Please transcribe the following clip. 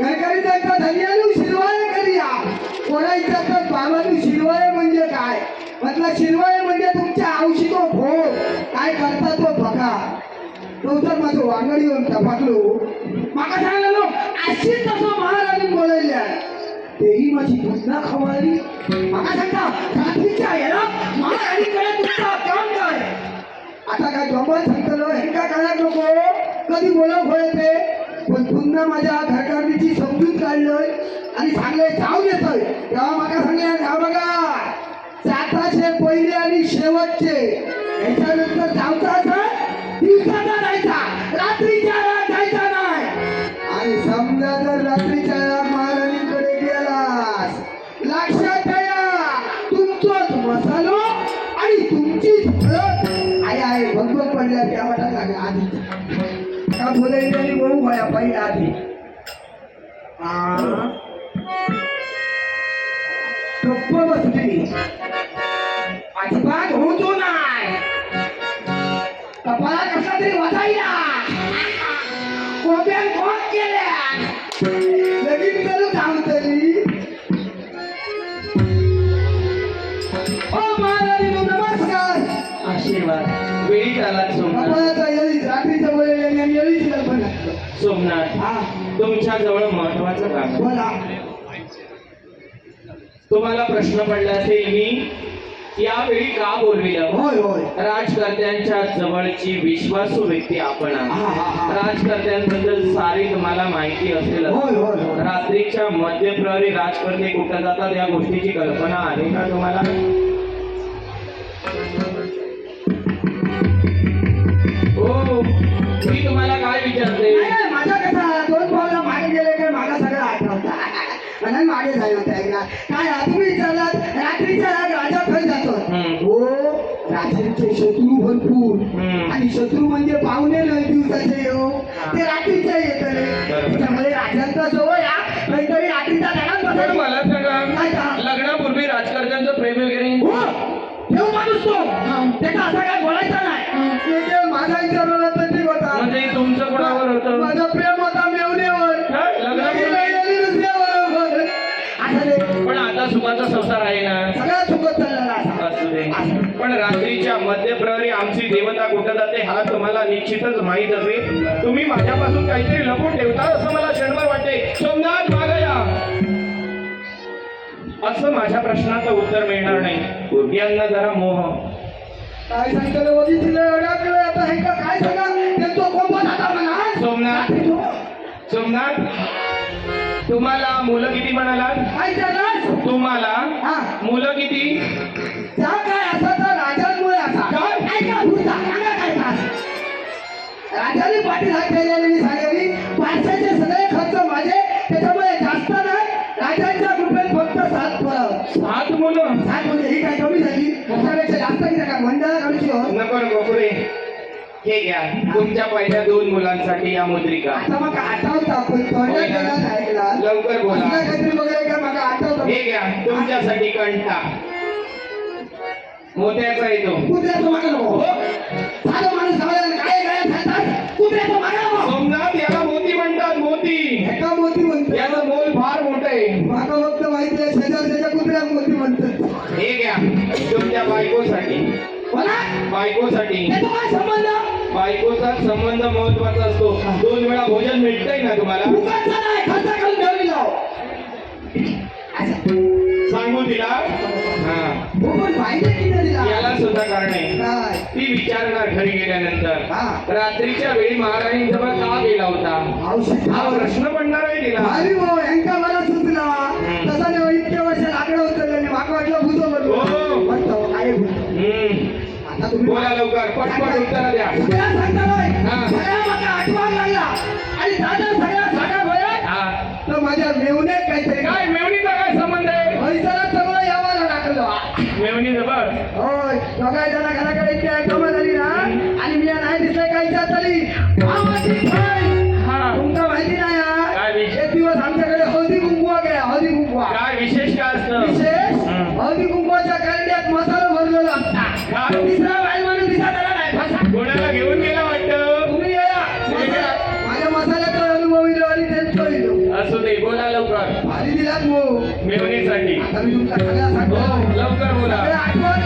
घरकरी त्यांचा धन्यानु शिरवाय करिया कोणा विचारतात बाबानू शिरवाय म्हणजे काय? म्हटलं शिरवाय म्हणजे तुमच्या औषधी तो भोग. काय करता तो बघा. तो तर माझं वांगड येऊन टपाकलो माका सांगलो अशी तसं महाराजांनी बोलायल्या तेही माझी ना खवळली. माका सांगता रात्रीच्या याला महाराणीकडे तुमचा काम काय? आता काय जॉबच सांगतलो हे का कळत नको? कधी बोलव ते पण पुन्हा माझ्या घरकारणीची समजूत काढलंय आणि सांगले जाऊ येतोय तेव्हा माका सांगले हा बघा साताशे पहिले आणि शेवटचे. याच्यानंतर जाऊचा दिवसाचा जायचा रात्रीच्या जायचा नाही. आणि समजा जर रात्री बोलायची बहु भया पाहिजे आधी आ. गप्प बसली. अजिबात होतो नाही. कपाळा कसा तरी वाजायला. कोब्यान कोण केल्या. लगीन करू जाऊ तरी. ओ महाराणी नमस्कार. आशीर्वाद. वेळीच आलात सोमनाथ हा तुमच्या जवळ महत्वाचं काम तुम्हाला प्रश्न पडला असेल मी यावेळी का बोलविलं? होय होय. राजकर्त्यांच्या जवळची विश्वासू व्यक्ती आपण. राजकर्त्यांबद्दल सारी तुम्हाला माहिती असेल रात्रीच्या मध्यप्रहरी राजकर्ते कुठं जातात या गोष्टीची कल्पना आहे का तुम्हाला? हो मी तुम्हाला काय विचारते? मागे झालं एकदा काय आ, तुम्ही विचारलात रात्रीच्या राजा खय जातो. हो रात्रीचे शत्रू भरपूर. आणि शत्रू म्हणजे पाहुणे नाही दिवसाचे येऊ हा. ते रात्रीच्या येत बरोबर. त्यामुळे राजांचा सवय हा काहीतरी रात्रीचा पण बसायला मला काय मध्यप्रहरी आमची देवता कुठं जाते हा तुम्हाला निश्चितच माहीत असेल. तुम्ही माझ्यापासून काहीतरी लपून ठेवता असं मला क्षणभर वाटते सोमनाथ मागया असं माझ्या प्रश्नाचं उत्तर मिळणार नाही. यांना जरा मोह. काय सांगतो आता हे काय सांगा? सोमनाथ. सोमनाथ तुम्हाला मुलं किती झालं तुम्हाला हा. मुलं किती राजाने पाटील हात केलेले मी सांगेली पाचशेचे सगळे खर्च माझे त्याच्यामुळे जास्त नाही. राजांच्या कृपेत फक्त सात सात मुलं. सात म्हणजे ही काय कमी झाली? त्याच्यापेक्षा जास्त किती काय मंडळ कमीची हो. नको नको पुढे हे घ्या. तुमच्या पहिल्या दोन मुलांसाठी या मुद्रिका. आता मग आठवता पण तोंडात ना? गेला ऐकला लवकर बोला. काहीतरी बघायला का मग आठवतं? हे घ्या. तुमच्यासाठी कंठा. मोत्याचा येतो. कुत्र्याचं मागं नको. हो. साधं माणूस धावला काय काय खातात कुत्र्याचं मागं नको. सोमनाथ याला मोती म्हणतात मोती. एका मोती म्हणतो याचं मोल फार मोठं आहे. मागं फक्त माहिती आहे शेजारच्या कुत्र्या मोती म्हणतात हे घ्या. तुमच्या बायकोसाठी. बोला. बायकोसाठी. त्याचा काय संबंध? बायकोचा संबंध महत्त्वाचा असतो. दोन वेळा भोजन मिळतंय ना तुम्हाला? फुकटचा नाही खर्च करून ठेवली लाव असं. सांगू तिला? याला सुद्धा कारण आहे? ती विचारणार घरी गेल्यानंतर हा. रात्रीच्या वेळी महाराणीजवळ का गेला होता? हा. प्रश्न पडणार आहे तिला भारी भाऊ यांका मला सुचला. तसा नाही इतके वर्ष लाकडं उचलले मागं वाटलं हो. बरोबर काय बोला लवकर. पटपट उत्तर द्या. सगळ्या हा. सगळ्या आठवण लागला. आणि दादा सगळ्या साधा भया. हा. तर माझ्या मेवण्यात काहीतरी काय मेवणीचा होय दोघाय जण घराकडे इतकी आयटमं झाली ना? आणि मी नाही काही तुमचं माहिती नाही हा? एक दिवस आमच्याकडे हळदी कुंकुवा गेला हळदी कुंकुवा. काय विशेष काय असतं? विशेष. हळदी कुंकुवाच्या करड्यात मसाला भरलेला. असता काय? तिसरा बाई म्हणून दिसत आला नाही. कोणाला घेऊन गेला वाटतं? तुम्ही या. माझ्या मसाल्याचा अनुभव आणि त्यांचं असू दे कशासाठी दिलात मग मेवणीसाठी. आता मी तुमचा सांगतो हो लवकर बोला. आठवण